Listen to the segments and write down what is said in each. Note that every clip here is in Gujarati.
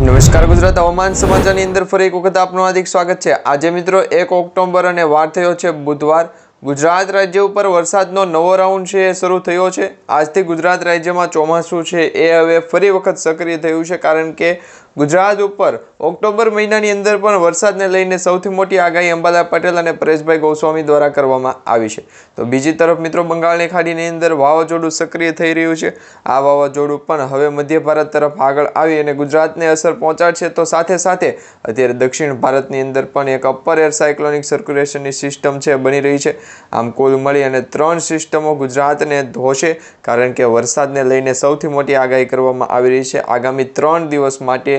નમસ્કાર ગુજરાત, હવામાન સમાચારની અંદર ફરી એક વખત આપનું હાર્દિક સ્વાગત છે. આજે મિત્રો એક ઓક્ટોબર અને વાર થયો છે બુધવાર. ગુજરાત રાજ્ય ઉપર વરસાદનો નવો રાઉન્ડ છે, એ શરૂ થયો છે. આજથી ગુજરાત રાજ્યમાં ચોમાસું છે, એ હવે ફરી વખત સક્રિય થયું છે, કારણ કે ગુજરાત ઉપર ઓક્ટોબર મહિનાની અંદર પણ વરસાદને લઈને સૌથી મોટી આગાહી અંબાલા પટેલ અને પરેશભાઈ ગોસ્વામી દ્વારા કરવામાં આવી છે. તો બીજી તરફ મિત્રો બંગાળની ખાડીની અંદર વાવાઝોડું સક્રિય થઈ રહ્યું છે. આ વાવાઝોડું પણ હવે મધ્ય ભારત તરફ આગળ આવી અને ગુજરાતને અસર પહોંચાડશે તો સાથે સાથે અત્યારે દક્ષિણ ભારતની અંદર પણ એક અપર એર સાયક્લોનિક સર્ક્યુલેશનની સિસ્ટમ છે, બની રહી છે. આમ કુલ મળી અને ત્રણ સિસ્ટમો ગુજરાતને ધોશે કારણ કે વરસાદને લઈને સૌથી મોટી આગાહી કરવામાં આવી રહી છે. આગામી ત્રણ દિવસ માટે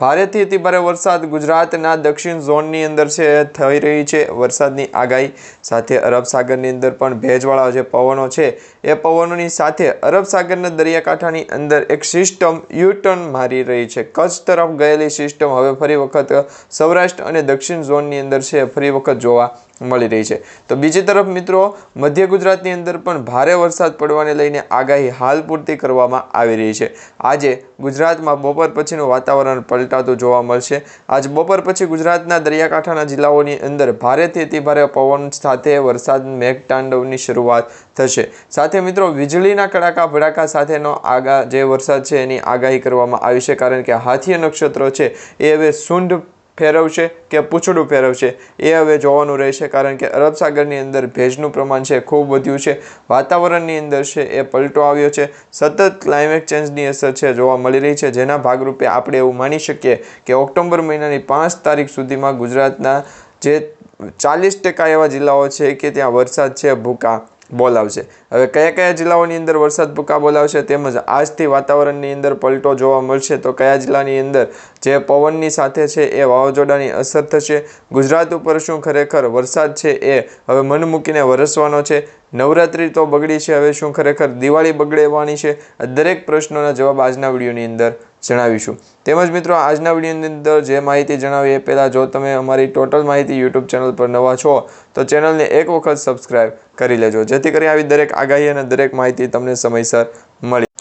ભારેથી અતિ ભારે વરસાદ ગુજરાતના દક્ષિણ ઝોનની અંદર છે, થઈ રહી છે. વરસાદની આગાહી સાથે અરબ સાગરની અંદર પણ ભેજવાળા જે પવનો છે, એ પવનોની સાથે અરબ સાગરના દરિયાકાંઠાની અંદર એક સિસ્ટમ યુટર્ન મારી રહી છે. કચ્છ તરફ ગયેલી સિસ્ટમ હવે ફરી વખત સૌરાષ્ટ્ર અને દક્ષિણ ઝોનની અંદર છે, ફરી વખત જોવા મળી રહી છે. તો બીજી તરફ મિત્રો, મધ્ય ગુજરાતની અંદર પણ ભારે વરસાદ પડવાને લઈને આગાહી હાલ પૂરતી કરવામાં આવી રહી છે. આજે ગુજરાતમાં બપોર પછીનું વાતાવરણ પલટાતું જોવા મળશે. આજ બપોર પછી ગુજરાતના દરિયાકાંઠાના જિલ્લાઓની અંદર ભારેથી અતિ ભારે પવન સાથે વરસાદ મેઘતાંડવની શરૂઆત થશે. સાથે મિત્રો, વીજળીના કડાકા ભડાકા સાથેનો આગા જે વરસાદ છે એની આગાહી કરવામાં આવી છે, કારણ કે હાથીય નક્ષત્ર છે એ હવે સૂંઢ ફેરવશે કે પૂંછડું ફેરવશે એ હવે જોવાનું રહેશે કારણ કે અરબ સાગરની અંદર ભેજનું પ્રમાણ છે, ખૂબ વધ્યું છે. વાતાવરણની અંદર છે એ પલટો આવ્યો છે. સતત ક્લાઇમેટ ચેન્જની અસર છે જોવા મળી રહી છે. જેના ભાગરૂપે આપણે એવું માની શકીએ કે ઓક્ટોબર મહિનાની પાંચ તારીખ સુધીમાં ગુજરાતના જે ચાલીસ ટકા એવા જિલ્લાઓ છે કે ત્યાં વરસાદ છે ભૂકા. બોલાવશે હવે કયા કયા જિલ્લાઓની અંદર વરસાદ ભૂકા બોલાવશે તેમજ આજથી વાતાવરણની અંદર પલટો જોવા મળશે તો કયા જિલ્લાની અંદર જે પવનની સાથે છે એ વાવાઝોડાની અસર થશે? ગુજરાત ઉપર શું ખરેખર વરસાદ છે એ હવે મન મૂકીને વરસવાનો છે. નવરાત્રિ તો બગડી છે, હવે શું ખરેખર દિવાળી બગડેવાની છે? દરેક પ્રશ્નોના જવાબ આજના વિડીયોની અંદર જણાવીશું. તેમજ મિત્રો, આજના વિડીયોની અંદર જે માહિતી જણાવી એ પહેલાં જો તમે અમારી ટોટલ માહિતી યુટ્યુબ ચેનલ પર નવા છો, તો ચેનલને એક વખત સબસ્ક્રાઇબ કરી લેજો. જેથી કરી આવી દરેક આગાહી અને દરેક માહિતી તમને સમયસર મળી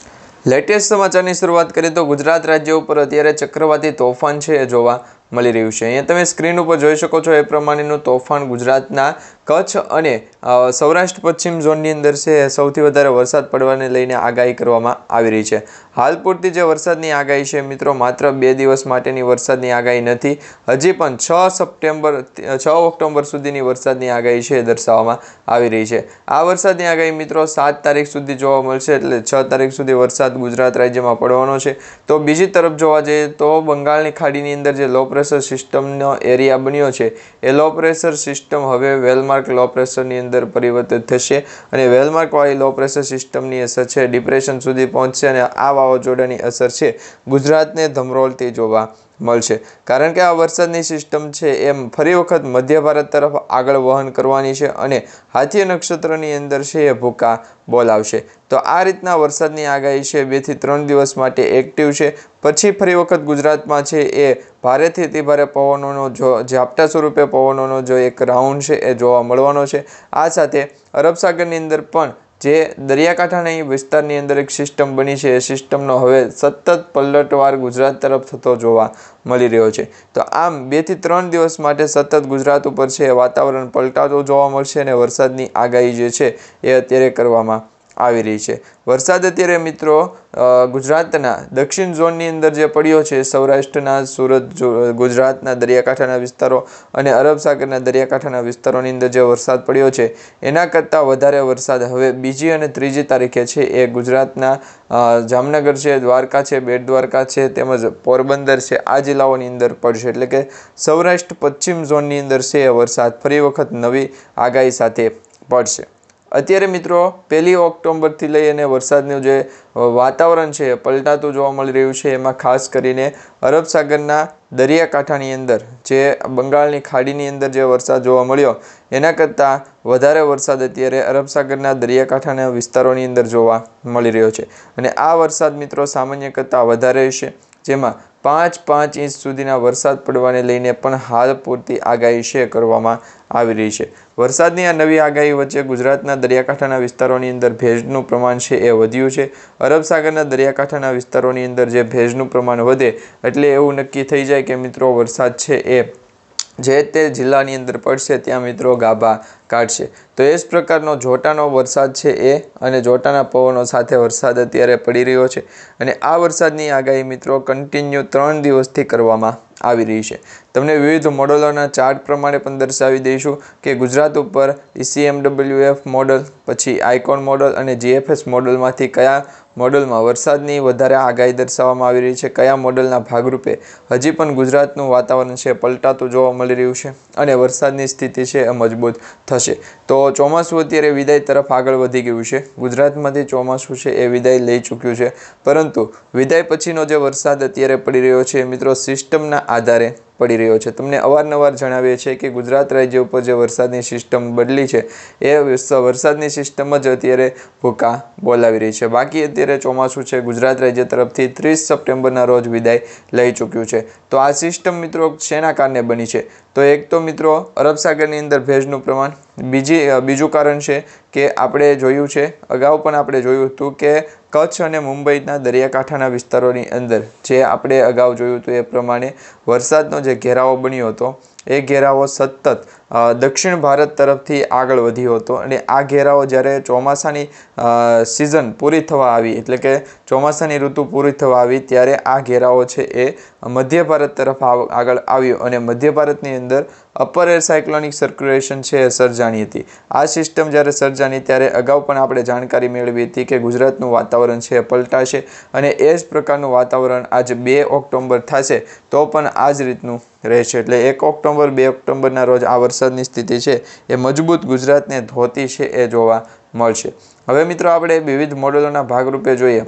લેટેસ્ટ સમાચારની શરૂઆત કરીએ તો ગુજરાત રાજ્ય ઉપર અત્યારે ચક્રવાતી તોફાન છે એ જોવા મળી રહ્યું છે. અહીંયા તમે સ્ક્રીન ઉપર જોઈ શકો છો એ પ્રમાણેનું તોફાન ગુજરાતના કચ્છ અને સૌરાષ્ટ્ર પશ્ચિમ ઝોનની અંદર છે. સૌથી વધારે વરસાદ પડવાને લઈને આગાહી કરવામાં આવી રહી છે. હાલ પૂરતી જે વરસાદની આગાહી છે મિત્રો, માત્ર બે દિવસ માટેની વરસાદની આગાહી નથી. હજી પણ છ સપ્ટેમ્બર, છ ઓક્ટોબર સુધીની વરસાદની આગાહી છે દર્શાવવામાં આવી રહી છે. આ વરસાદની આગાહી મિત્રો સાત તારીખ સુધી જોવા મળશે, એટલે છ તારીખ સુધી વરસાદ ગુજરાત રાજ્યમાં પડવાનો છે. તો બીજી તરફ જોવા જઈએ તો બંગાળની ખાડીની અંદર જે લો પ્રેશર સિસ્ટમનો એરિયા બન્યો છે. એ લો પ્રેશર સિસ્ટમ હવે વેલમાર્ક લો પ્રેશરની અંદર પરિવર્તિત થશે અને વેલમાર્કવાળી લો પ્રેશર સિસ્ટમની અસર છે. ડિપ્રેશન સુધી પહોંચશે અને આ વાવાઝોડાની અસર છે. ગુજરાતને ધમરોળતી જોવા. મળશે. કારણ કે આ વરસાદની સિસ્ટમ છે એમ ફરી વખત મધ્ય ભારત તરફ આગળ વહન કરવાની છે અને હાથીય નક્ષત્રની અંદર છે એ ભૂકા બોલાવશે તો આ રીતના વરસાદની આગાહી છે બેથી ત્રણ દિવસ માટે એક્ટિવ છે. પછી ફરી વખત ગુજરાતમાં છે એ ભારેથી અતિ ભારે પવનોનો જો ઝાપટા સ્વરૂપે પવનોનો જો એક રાઉન્ડ છે એ જોવા મળવાનો છે. આ સાથે અરબ સાગરની અંદર પણ જે દરિયાકાંઠાના વિસ્તારની અંદર એક સિસ્ટમ બની છે. એ સિસ્ટમનો હવે સતત પલટવાર ગુજરાત તરફ થતો જોવા મળી રહ્યો છે. તો આમ બેથી ત્રણ દિવસ માટે સતત ગુજરાત ઉપર છે એ વાતાવરણ પલટાતું જોવા મળશે અને વરસાદની આગાહી જે છે એ અત્યારે કરવામાં આવી રહી છે. વરસાદ અત્યારે મિત્રો ગુજરાતના દક્ષિણ ઝોનની અંદર જે પડ્યો છે, સૌરાષ્ટ્રના, સુરત ગુજરાતના દરિયાકાંઠાના વિસ્તારો અને અરબ સાગરના દરિયાકાંઠાના વિસ્તારોની અંદર જે વરસાદ પડ્યો છે, એના કરતાં વધારે વરસાદ હવે બીજી અને ત્રીજી તારીખે છે એ ગુજરાતના જામનગર છે, દ્વારકા છે બેટ દ્વારકા છે, તેમજ પોરબંદર છે, આ જિલ્લાઓની અંદર પડશે. એટલે કે સૌરાષ્ટ્ર પશ્ચિમ ઝોનની અંદર છે એ વરસાદ. ફરી વખત નવી આગાહી સાથે પડશે. અત્યારે મિત્રો, પહેલી ઓક્ટોબરથી લઈ અને વરસાદનું જે વાતાવરણ છે, પલટાતું જોવા મળી રહ્યું છે, એમાં ખાસ કરીને અરબ સાગરના દરિયાકાંઠાની અંદર, જે બંગાળની ખાડીની અંદર જે વરસાદ જોવા મળ્યો, એના કરતાં વધારે વરસાદ અત્યારે અરબ સાગરના દરિયાકાંઠાના વિસ્તારોની અંદર જોવા મળી રહ્યો છે. અને આ વરસાદ મિત્રો સામાન્ય કરતાં વધારે હશે જેમાં પાંચ પાંચ ઇંચ સુધીના વરસાદ પડવાને લઈને પણ હાલ પૂરતી આગાહી છે, કરવામાં આવી રહી છે. વરસાદની આ નવી આગાહી વચ્ચે ગુજરાતના દરિયાકાંઠાના વિસ્તારોની અંદર ભેજનું પ્રમાણ છે એ વધ્યું છે. અરબ સાગરના દરિયાકાંઠાના વિસ્તારોની અંદર જે ભેજનું પ્રમાણ વધે એટલે એવું નક્કી થઈ જાય કે મિત્રો વરસાદ છે એ જે તે જિલ્લાની અંદર પડશે ત્યાં મિત્રો ગાભા કાઢશે. તો એ જ પ્રકારનો જોટાનો વરસાદ છે એ અને જોટાના પવનો સાથે વરસાદ અત્યારે પડી રહ્યો છે. અને આ વરસાદની આગાહી મિત્રો કન્ટિન્યુ ત્રણ દિવસથી કરવામાં આવી રહી છે. તમને વિવિધ મોડલોના ચાર્ટ પ્રમાણે પણ દર્શાવી દઈશું કે ગુજરાત ઉપર એફ મોડલ, પછી આઇકોન મોડલ અને જીએફએસ મોડલમાંથી કયા મોડલમાં વરસાદની વધારે આગાહી દર્શાવવામાં આવી રહી છે, કયા મોડલના ભાગરૂપે હજી પણ ગુજરાતનું વાતાવરણ છે પલટાતું જોવા મળી રહ્યું છે અને વરસાદની સ્થિતિ છે એ મજબૂત થશે. તો ચોમાસું અત્યારે વિદાય તરફ આગળ વધી ગયું છે. ગુજરાતમાંથી ચોમાસું છે એ વિદાય લઈ ચૂક્યું છે. પરંતુ વિદાય પછીનો જે વરસાદ અત્યારે પડી રહ્યો છે, મિત્રો, સિસ્ટમના આધારે પડી રહ્યો છે. તમને અવારનવાર જણાવીએ છીએ કે ગુજરાત રાજ્ય ઉપર જે વરસાદની સિસ્ટમ બદલી છે, એ વરસાદની સિસ્ટમ જ અત્યારે ભૂકા બોલાવી રહી છે. બાકી અત્યારે ચોમાસું છે, ગુજરાત રાજ્ય તરફથી ત્રીસ સપ્ટેમ્બરના રોજ વિદાય લઈ ચૂક્યું છે. તો આ સિસ્ટમ મિત્રો શેના કારણે બની છે? તો એક તો મિત્રો અરબ સાગરની અંદર ભેજનું પ્રમાણ. બીજી બીજું કારણ છે કે આપણે જોયું છે, અગાઉ પણ આપણે જોયું હતું કે કચ્છ અને મુંબઈના દરિયાકાંઠાના વિસ્તારોની અંદર જે આપણે અગાઉ જોયું હતું એ પ્રમાણે વરસાદનો જે ઘેરાવો બન્યો હતો એ ઘેરાવો સતત દક્ષિણ ભારત તરફથી આગળ વધ્યો હતો અને આ ઘેરાવો જ્યારે ચોમાસાની સિઝન પૂરી થવા આવી, એટલે કે ચોમાસાની ઋતુ પૂરી થવા આવી, ત્યારે આ ઘેરાવો છે એ મધ્ય ભારત તરફ આગળ આવ્યો અને મધ્ય ભારતની અંદર અપર એર સાયક્લોનિક સર્ક્યુલેશન છે એ સર્જાણી હતી. આ સિસ્ટમ જ્યારે સર્જાણી, ત્યારે અગાઉ પણ આપણે જાણકારી મેળવી હતી કે ગુજરાતનું વાતાવરણ છે એ પલટાશે અને એ જ પ્રકારનું વાતાવરણ આજે બે ઓક્ટોબર થશે, તો પણ આ જ રીતનું રહેશે. એટલે એક ઓક્ટોબર બે ઓક્ટોબરના રોજ આ વરસાદની સ્થિતિ છે એ મજબૂત ગુજરાતને ધોતી છે એ જોવા મળશે. હવે મિત્રો આપણે વિવિધ મોડલોના ભાગરૂપે જોઈએ.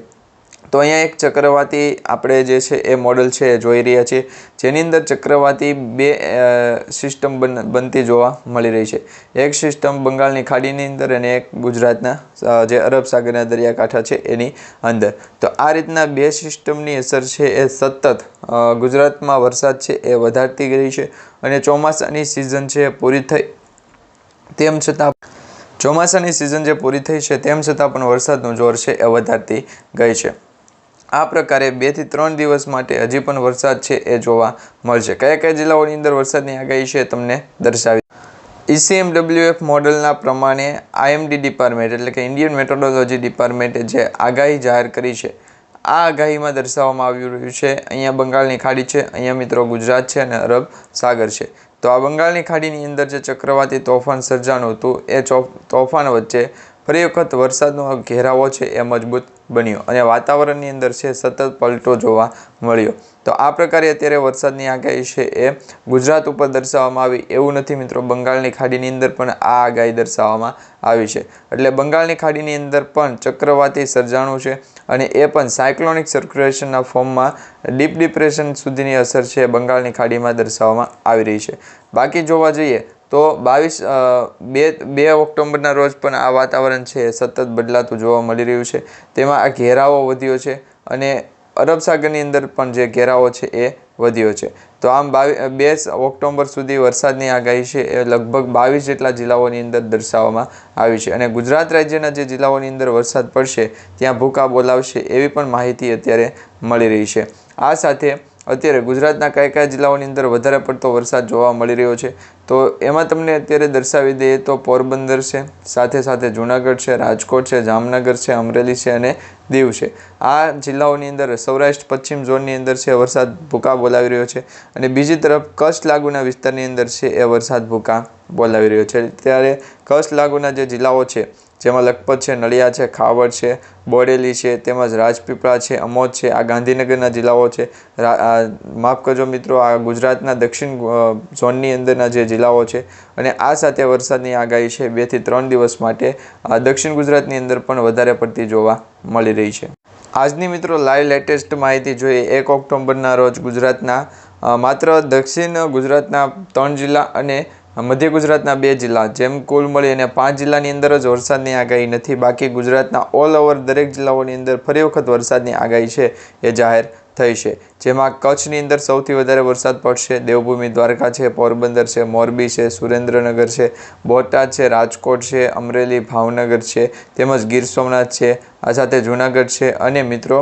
તો અહીંયા એક ચક્રવાતી આપણે જે છે એ મોડલ છે જોઈ રહ્યા છીએ. જેની અંદર ચક્રવાતી બે સિસ્ટમ બન, બનતી જોવા મળી રહી છે. એક સિસ્ટમ બંગાળની ખાડીની અંદર અને એક ગુજરાતના જે અરબ સાગરના દરિયાકાંઠા છે એની અંદર. તો આ રીતના બે સિસ્ટમની અસર છે એ સતત ગુજરાતમાં વરસાદ છે એ વધારતી ગઈ છે અને ચોમાસાની સિઝન છે એ પૂરી થઈ તેમ છતાં ચોમાસાની સિઝન જે પૂરી થઈ છે તેમ છતાં પણ વરસાદનું જોર છે એ વધારતી ગઈ છે. આ પ્રકારે બેથી ત્રણ દિવસ માટે હજી પણ વરસાદ છે એ જોવા મળશે. કયા કયા જિલ્લાઓની અંદર વરસાદની આગાહી છે તમને દર્શાવી. ઈસીએમડબ્લ્યુએફ મોડલના પ્રમાણે આઈએમડી ડિપાર્ટમેન્ટ એટલે કે ઇન્ડિયન મેટ્રોલોજી ડિપાર્ટમેન્ટે જે આગાહી જાહેર કરી છે, આ આગાહીમાં દર્શાવવામાં આવી રહ્યું છે, અહીંયા બંગાળની ખાડી છે, અહીંયા મિત્રો ગુજરાત છે અને અરબ સાગર છે. તો આ બંગાળની ખાડીની અંદર જે ચક્રવાતી તોફાન સર્જાનું હતું, એ તોફાન વચ્ચે ફરી વખત વરસાદનો ઘેરાવો છે એ મજબૂત બન્યો અને વાતાવરણની અંદર છે સતત પલટો જોવા મળ્યો. તો આ પ્રકારે અત્યારે વરસાદની આગાહી છે એ ગુજરાત ઉપર દર્શાવવામાં આવી. એવું નથી મિત્રો, બંગાળની ખાડીની અંદર પણ આ આગાહી દર્શાવવામાં આવી છે. એટલે બંગાળની ખાડીની અંદર પણ ચક્રવાતી સર્જાણું છે અને એ પણ સાયક્લોનિક સર્ક્યુલેશનના ફોર્મમાં ડીપ ડિપ્રેશન સુધીની અસર છે બંગાળની ખાડીમાં દર્શાવવામાં આવી રહી છે. બાકી જોવા જઈએ તો બાવીસ બે બે ઓક્ટોબરના રોજ પણ આ વાતાવરણ છે, સતત બદલાતું જોવા મળી રહ્યું છે. તેમાં આ ઘેરાવો વધ્યો છે અને અરબ સાગરની અંદર પણ જે ઘેરાવો છે એ વધ્યો છે. તો આમ બાવી, બે ઓક્ટોબર સુધી વરસાદની આગાહી છે એ લગભગ બાવીસ જેટલા જિલ્લાઓની અંદર દર્શાવવામાં આવી છે. અને ગુજરાત રાજ્યના જે જિલ્લાઓની અંદર વરસાદ પડશે, ત્યાં ભૂકા બોલાવશે એવી પણ માહિતી અત્યારે મળી રહી છે. આ સાથે અત્યારે ગુજરાતના કયા કયા જિલ્લાઓની અંદર વધારે પડતો વરસાદ જોવા મળી રહ્યો છે? તો એમાં તમને અત્યારે દર્શાવી દઈએ તો પોરબંદર છે, સાથે સાથે જુનાગઢ છે, રાજકોટ છે, જામનગર છે, અમરેલી છે અને દીવ છે. આ જિલ્લાઓની અંદર સૌરાષ્ટ્ર, પશ્ચિમ ઝોનની અંદર છે, વરસાદ ભૂકા બોલાવી રહ્યો છે અને બીજી તરફ કચ્છ લાગુના વિસ્તારની અંદર છે, એ વરસાદ ભૂકા બોલાવી રહ્યો છે. ત્યારે કચ્છ લાગુના જે જિલ્લાઓ છે જેમાં લખપત છે નડિયાદ છે ખાવડ છે બોડેલી છે, તેમજ રાજપીપળા છે, અમોદ છે, આ ગાંધીનગરના જિલ્લાઓ છે. માફ કરજો મિત્રો, આ ગુજરાતના દક્ષિણ ઝોનની અંદરના જે જિલ્લાઓ છે અને આ સાથે વરસાદની આગાહી છે બેથી ત્રણ દિવસ માટે દક્ષિણ ગુજરાતની અંદર પણ વધારે પડતી જોવા મળી રહી છે. આજની મિત્રો લાઈવ લેટેસ્ટ માહિતી જોઈએ, એક ઓક્ટોબરના રોજ ગુજરાતના માત્ર દક્ષિણ ગુજરાતના ત્રણ જિલ્લા અને મધ્ય ગુજરાતના બે જિલ્લા, જેમ કુલ મળી અને પાંચ જિલ્લાની અંદર જ વરસાદની આગાહી નથી. બાકી ગુજરાતના ઓલ ઓવર દરેક જિલ્લાઓની અંદર ફરી વખત વરસાદની આગાહી છે, એ જાહેર થઈ છે. જેમાં કચ્છની અંદર સૌથી વધારે વરસાદ પડશે, દેવભૂમિ દ્વારકા છે, પોરબંદર છે, મોરબી છે, સુરેન્દ્રનગર છે, બોટાદ છે, રાજકોટ છે, અમરેલી, ભાવનગર છે, તેમજ ગીર સોમનાથ છે, આ સાથે જૂનાગઢ છે અને મિત્રો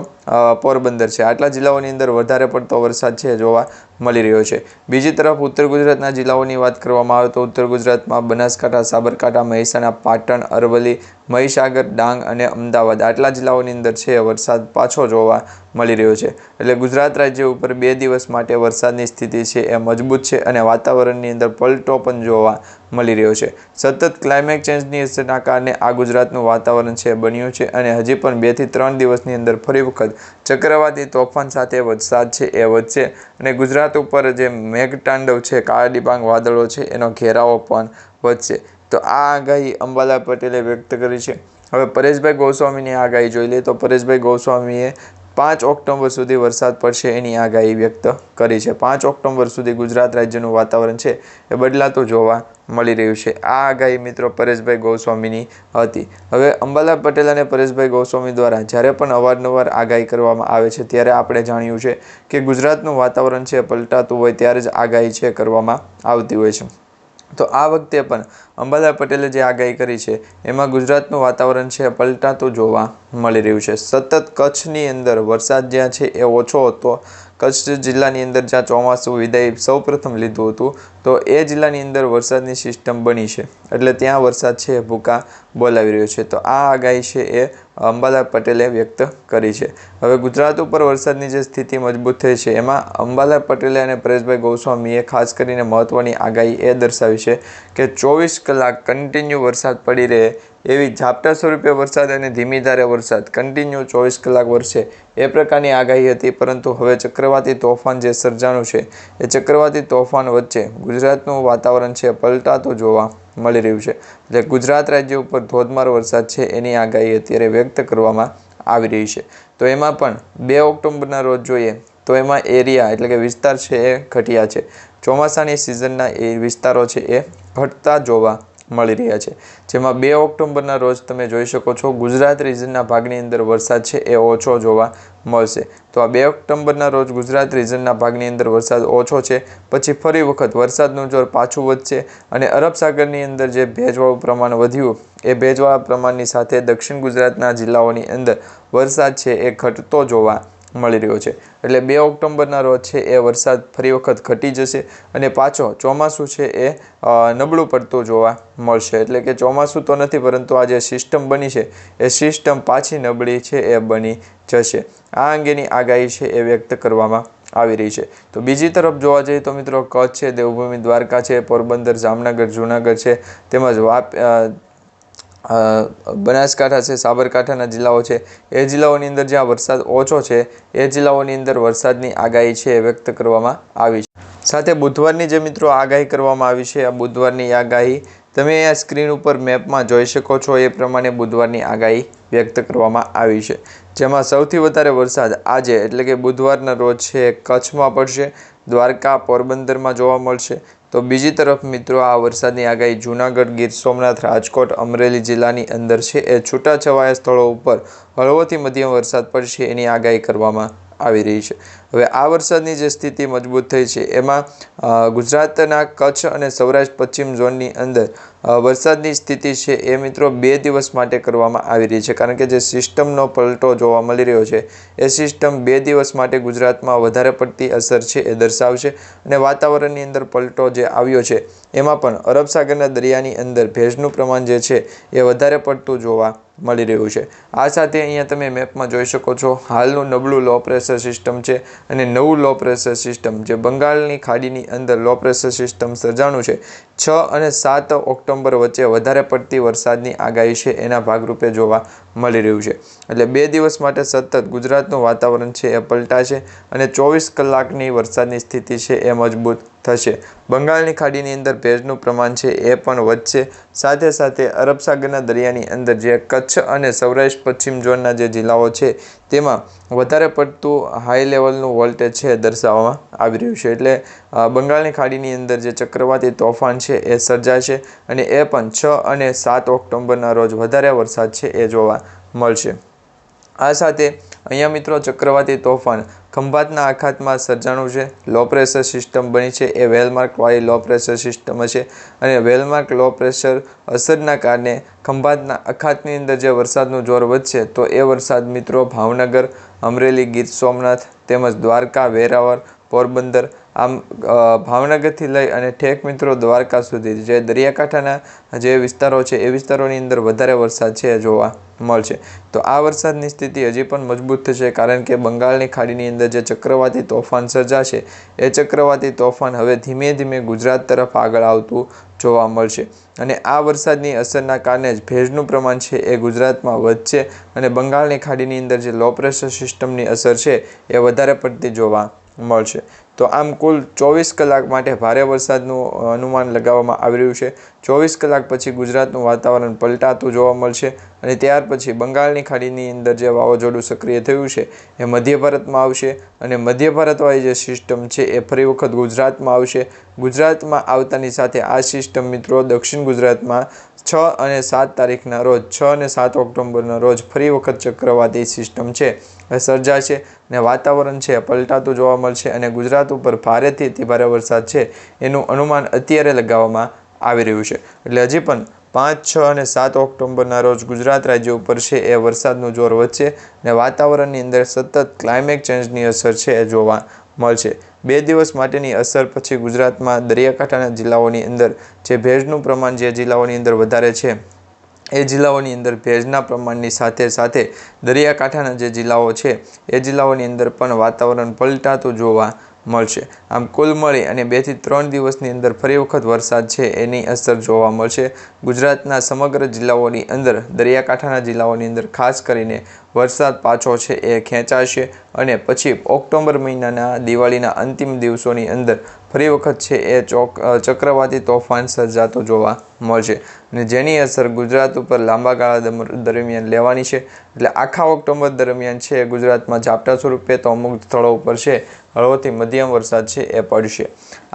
પોરબંદર છે. આટલા જિલ્લાઓની અંદર વધારે પડતો વરસાદ છે જોવા મળી રહ્યો છે. બીજી તરફ ઉત્તર ગુજરાતના જિલ્લાઓની વાત કરવામાં આવે તો ઉત્તર ગુજરાતમાં બનાસકાંઠા, સાબરકાંઠા, મહેસાણા, પાટણ, અરવલ્લી, મહીસાગર, ડાંગ અને અમદાવાદ આટલા જિલ્લાઓની અંદર છે વરસાદ પાછો જોવા મળી રહ્યો છે. એટલે ગુજરાત રાજ્ય ઉપર બે દિવસ માટે વરસાદની સ્થિતિ છે એ મજબૂત છે અને વાતાવરણની અંદર પલટો પણ જોવા મળી રહ્યો છે. સતત ક્લાઇમેટ ચેન્જની અસરના કારણે આ ગુજરાતનું વાતાવરણ છે બન્યું છે અને હજી પણ બેથી ત્રણ દિવસની અંદર ફરી વખત ચક્રવાતી તોફાન સાથે વરસાદ છે એ વધશે અને ગુજરાત ઉપર જે મેઘતાંડવ છે કાળા ડિબાંગ વાદળો છે એનો ઘેરાવો પણ વધશે. તો આ આગાહી અંબાલા પટેલે વ્યક્ત કરી છે. હવે પરેશભાઈ ગોસ્વામીની આગાહી જોઈ લઈએ તો પરેશભાઈ ગોસ્વામીએ પાંચ ઓક્ટોબર સુધી વરસાદ પડશે એની આગાહી વ્યક્ત કરી છે. પાંચ ઓક્ટોબર સુધી ગુજરાત રાજ્યનું વાતાવરણ છે એ બદલાતું જોવા મળી રહ્યું છે. આ આગાહી મિત્રો પરેશભાઈ ગોસ્વામીની હતી. હવે અંબાલાલ પટેલ અને પરેશભાઈ ગોસ્વામી દ્વારા જ્યારે પણ અવારનવાર આગાહી કરવામાં આવે છે ત્યારે આપણે જાણ્યું છે કે ગુજરાતનું વાતાવરણ છે પલટાતું હોય ત્યારે જ આગાહી છે કરવામાં આવતી હોય છે. તો આ વખતે પણ અંબાલાલ પટેલે જે આગાહી કરી છે, એમાં ગુજરાતનું વાતાવરણ છે પલટાતું જોવા મળી રહ્યું છે. સતત કચ્છની અંદર વરસાદ જ્યાં છે એ ઓછો હતો. કચ્છ જિલ્લાની અંદર જ્યાં ચોમાસું વિદાય સૌપ્રથમ લીધું હતું, તો એ જિલ્લાની અંદર વરસાદની સિસ્ટમ બની છે. એટલે ત્યાં વરસાદ છે ભૂકા બોલાવી રહ્યો છે. તો આ આગાહી છે એ અંબાલાલ પટેલે વ્યક્ત કરી છે. હવે ગુજરાત ઉપર વરસાદની જે સ્થિતિ મજબૂત થઈ છે, એમાં અંબાલાલ પટેલે અને પરેશભાઈ ગોસ્વામીએ ખાસ કરીને મહત્ત્વની આગાહી એ દર્શાવી છે કે ચોવીસ કલાક કન્ટિન્યુ વરસાદ પડી રહે એવી ઝાપટા સ્વરૂપે વરસાદ અને ધીમી ધારે વરસાદ કન્ટિન્યુ ચોવીસ કલાક વરસે એ પ્રકારની આગાહી હતી, પરંતુ હવે ચક્રવાતી તોફાન જે સર્જાનું છે, એ ચક્રવાતી તોફાન વચ્ચે ગુજરાતનું વાતાવરણ છે પલટાતું જોવા મળી રહ્યું છે. એટલે ગુજરાત રાજ્ય ઉપર ધોધમાર વરસાદ છે એની આગાહી અત્યારે વ્યક્ત કરવામાં આવી રહી છે. તો એમાં પણ બે ઓક્ટોબરના રોજ જોઈએ તો એમાં એરિયા એટલે કે વિસ્તાર છે એ ઘટ્યા છે. ચોમાસાની સિઝનના એ વિસ્તારો છે એ ઘટતા જોવા મળી રહ્યા છે. જેમાં બે ઓક્ટોબરના રોજ તમે જોઈ શકો છો, ગુજરાત રિજનના ભાગની અંદર વરસાદ છે, એ ઓછો જોવા મળશે. તો આ બે ઓક્ટોબરના રોજ ગુજરાત રિજનના ભાગની અંદર વરસાદ ઓછો છે, પછી ફરી વખત વરસાદનું જોર પાછું વધશે અને અરબ સાગરની અંદર જે ભેજવાળું પ્રમાણ વધ્યું, એ ભેજવાળા પ્રમાણની સાથે દક્ષિણ ગુજરાતના જિલ્લાઓની અંદર વરસાદ છે, એ ઘટતો જોવા મળી રહ્યો છે. એટલે બે ઓક્ટોબરના રોજ છે એ વરસાદ ફરી વખત ઘટી જશે અને પાછો ચોમાસું છે એ નબળું પડતું જોવા મળશે. એટલે કે ચોમાસું તો નથી, પરંતુ આ જે સિસ્ટમ બની છે, એ સિસ્ટમ પાછી નબળી છે એ બની જશે. આ અંગેની આગાહી છે એ વ્યક્ત કરવામાં આવી રહી છે. તો બીજી તરફ જોવા જઈએ તો મિત્રો કચ્છ છે, દેવભૂમિ દ્વારકા છે, પોરબંદર, જામનગર, જૂનાગઢ છે, તેમજ વાપ બનાસકાંઠા છે, સાબરકાંઠાના જિલ્લાઓ છે. એ જિલ્લાઓની અંદર જ્યાં વરસાદ ઓછો છે, એ જિલ્લાઓની અંદર વરસાદની આગાહી છે એ વ્યક્ત કરવામાં આવી છે. સાથે બુધવારની જે મિત્રો આગાહી કરવામાં આવી છે, આ બુધવારની આગાહી તમે આ સ્ક્રીન ઉપર મેપમાં જોઈ શકો છો, એ પ્રમાણે બુધવારની આગાહી વ્યક્ત કરવામાં આવી છે. જેમાં સૌથી વધારે વરસાદ આજે, એટલે કે બુધવારના રોજ છે, કચ્છમાં પડશે, દ્વારકા, પોરબંદરમાં જોવા મળશે તો બીજી તરફ મિત્રો, આ વરસાદની આગાહી જૂનાગઢ, ગીર સોમનાથ, રાજકોટ, અમરેલી જિલ્લાની અંદર છે. એ છૂટાછવાયા સ્થળો ઉપર હળવોથી મધ્યમ વરસાદ પડશે એની આગાહી કરવામાં આવી રહી છે. હવે આ વરસાદની જે સ્થિતિ મજબૂત થઈ છે, એમાં ગુજરાતના કચ્છ અને સૌરાષ્ટ્ર પશ્ચિમ ઝોનની અંદર વરસાદની સ્થિતિ છે એ મિત્રો બે દિવસ માટે કરવામાં આવી રહી છે. કારણ કે જે સિસ્ટમનો પલટો જોવા મળી રહ્યો છે, એ સિસ્ટમ બે દિવસ માટે ગુજરાતમાં વધારે પડતી અસર છે એ દર્શાવશે. અને વાતાવરણની અંદર પલટો જે આવ્યો છે, એમાં પણ અરબસાગરના દરિયાની અંદર ભેજનું પ્રમાણ જે છે એ વધારે પડતું જોવા મળી રહ્યું છે. આ સાથે અહીંયા તમે મેપમાં જોઈ શકો છો, હાલનું નબળું લો પ્રેશર સિસ્ટમ છે. અને નવું લો પ્રેશર સિસ્ટમ જે બંગાળની ખાડીની અંદર લો પ્રેશર સિસ્ટમ સર્જાણું છે, છ અને સાત ઓક્ટોબર વચ્ચે વધારે પડતી વરસાદની આગાહી છે એના ભાગરૂપે જોવા મળી રહ્યું છે. એટલે બે દિવસ માટે સતત ગુજરાતનું વાતાવરણ છે એ પલટાશે અને ચોવીસ કલાકની વરસાદની સ્થિતિ છે એ મજબૂત થશે. બંગાળની ખાડીની અંદર ભેજનું પ્રમાણ છે એ પણ વધશે. સાથે સાથે અરબ સાગરના દરિયાની અંદર જે કચ્છ અને સૌરાષ્ટ્ર પશ્ચિમ ઝોનના જે જિલ્લાઓ છે તેમાં વધારે પડતું હાઈ લેવલનું વોલ્ટેજ છે દર્શાવવામાં આવી રહ્યું છે. એટલે બંગાળની ખાડીની અંદર જે ચક્રવાતી તોફાન છે એ સર્જાશે અને એ પણ છ અને સાત ઓક્ટોબરના રોજ વધારે વરસાદ છે એ જોવા મળશે. આ સાથે અહીંયા મિત્રો ચક્રવાતી તોફાન ખંભાતના આખાતમાં સર્જાણું છે. લો પ્રેશર સિસ્ટમ બની છે. એ વેલમાર્કવાળી લો પ્રેશર સિસ્ટમ છે અને વેલમાર્ક લો પ્રેશર અસરના કારણે ખંભાતના અખાતની અંદર જે વરસાદનું જોર વધશે તો એ વરસાદ મિત્રો ભાવનગર, અમરેલી ગીર સોમનાથ તેમજ દ્વારકા, વેરાવળ, પોરબંદર આમ ભાવનગરથી લઈ અને ઠેક મિત્રો દ્વારકા સુધી જે દરિયાકાંઠાના જે વિસ્તારો છે, એ વિસ્તારોની અંદર વધારે વરસાદ છે જોવા મળશે. તો આ વરસાદની સ્થિતિ હજી પણ મજબૂત થશે કારણ કે બંગાળની ખાડીની અંદર જે ચક્રવાતી તોફાન સર્જાશે, એ ચક્રવાતી તોફાન હવે ધીમે ધીમે ગુજરાત તરફ આગળ આવતું જોવા મળશે. અને આ વરસાદની અસરના કારણે જ ભેજનું પ્રમાણ છે એ ગુજરાતમાં વધશે અને બંગાળની ખાડીની અંદર જે લો પ્રેશર સિસ્ટમની અસર છે એ વધારે પડતી જોવા મળશે. તો આમ કુલ ચોવીસ કલાક માટે ભારે વરસાદનું અનુમાન લગાવવામાં આવી રહ્યું છે. ચોવીસ કલાક પછી ગુજરાતનું વાતાવરણ પલટાતું જોવા મળશે અને ત્યાર પછી બંગાળની ખાડીની અંદર જે વાવાઝોડું સક્રિય થયું છે એ મધ્ય ભારતમાં આવશે અને મધ્ય ભારતવાળી જે સિસ્ટમ છે એ ફરી વખત ગુજરાતમાં આવશે. ગુજરાતમાં આવતાની સાથે આ સિસ્ટમ મિત્રો દક્ષિણ ગુજરાતમાં છ અને સાત તારીખના રોજ, છ અને સાત ઓક્ટોબરના રોજ ફરી વખત ચક્રવાતી સિસ્ટમ છે. સર્જાશે અને વાતાવરણ છે, પલટાતું જોવા મળશે અને ગુજરાત ઉપર ભારેથી અતિ ભારે વરસાદ છે એનું અનુમાન અત્યારે લગાવવામાં આવી રહ્યું છે. એટલે હજી પણ પાંચ, છ અને સાત ઓક્ટોબરના રોજ ગુજરાત રાજ્ય ઉપર છે એ વરસાદનું જોર વધશે અને વાતાવરણની અંદર સતત ક્લાઇમેટ ચેન્જની અસર છે એ જોવા મળશે. બે દિવસ માટેની અસર પછી ગુજરાતમાં દરિયાકાંઠાના જિલ્લાઓની અંદર, જે ભેજનું પ્રમાણ જે જિલ્લાઓની અંદર વધારે છે એ જિલ્લાઓની અંદર ભેજના પ્રમાણની સાથે સાથે દરિયાકાંઠાના જે જિલ્લાઓ છે, એ જિલ્લાઓની અંદર પણ વાતાવરણ પલટાતું જોવા મળશે. આમ કુલ મળી અને બેથી ત્રણ દિવસની અંદર ફરી વખત વરસાદ છે એની અસર જોવા મળશે. ગુજરાતના સમગ્ર જિલ્લાઓની અંદર, દરિયાકાંઠાના જિલ્લાઓની અંદર ખાસ કરીને વરસાદ પાછો છે એ ખેંચાશે અને પછી ઓક્ટોબર મહિનાના દિવાળીના અંતિમ દિવસોની અંદર ફરી વખત છે એ ચોક ચક્રવાતી તોફાન સર્જાતો જોવા મળશે. અને જેની અસર ગુજરાત ઉપર લાંબા ગાળા દરમિયાન લેવાની છે. એટલે આખા ઓક્ટોબર દરમિયાન છે ગુજરાતમાં ઝાપટા સ્વરૂપે તો અમુક સ્થળો ઉપર છે. હળવોથી મધ્યમ વરસાદ છે એ પડશે.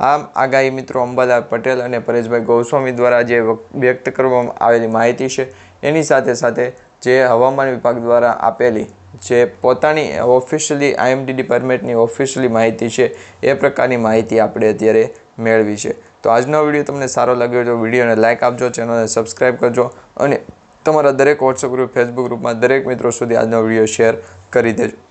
આમ આગાહી મિત્રો અંબાલાલ પટેલ અને પરેશભાઈ ગોસ્વામી દ્વારા જે વ્યક્ત કરવામાં આવેલી માહિતી છે, એની સાથે સાથે જે હવામાન વિભાગ દ્વારા આપેલી જે પોતાની ઓફિશિયલી આઈએમડીડી ડિપાર્ટમેન્ટની ઓફિશિયલી માહિતી છે, એ પ્રકારની માહિતી આપણે અત્યારે મેળવી છે. તો આજનો વીડિયો તમને સારો લાગ્યો તો વિડીયોને લાઇક આપજો ચેનલને સબસ્ક્રાઈબ કરજો અને તમારા દરેક વોટ્સઅપ ગ્રુપ ફેસબુક ગ્રુપમાં દરેક મિત્રો સુધી આજનો વીડિયો શેર કરી દેજો.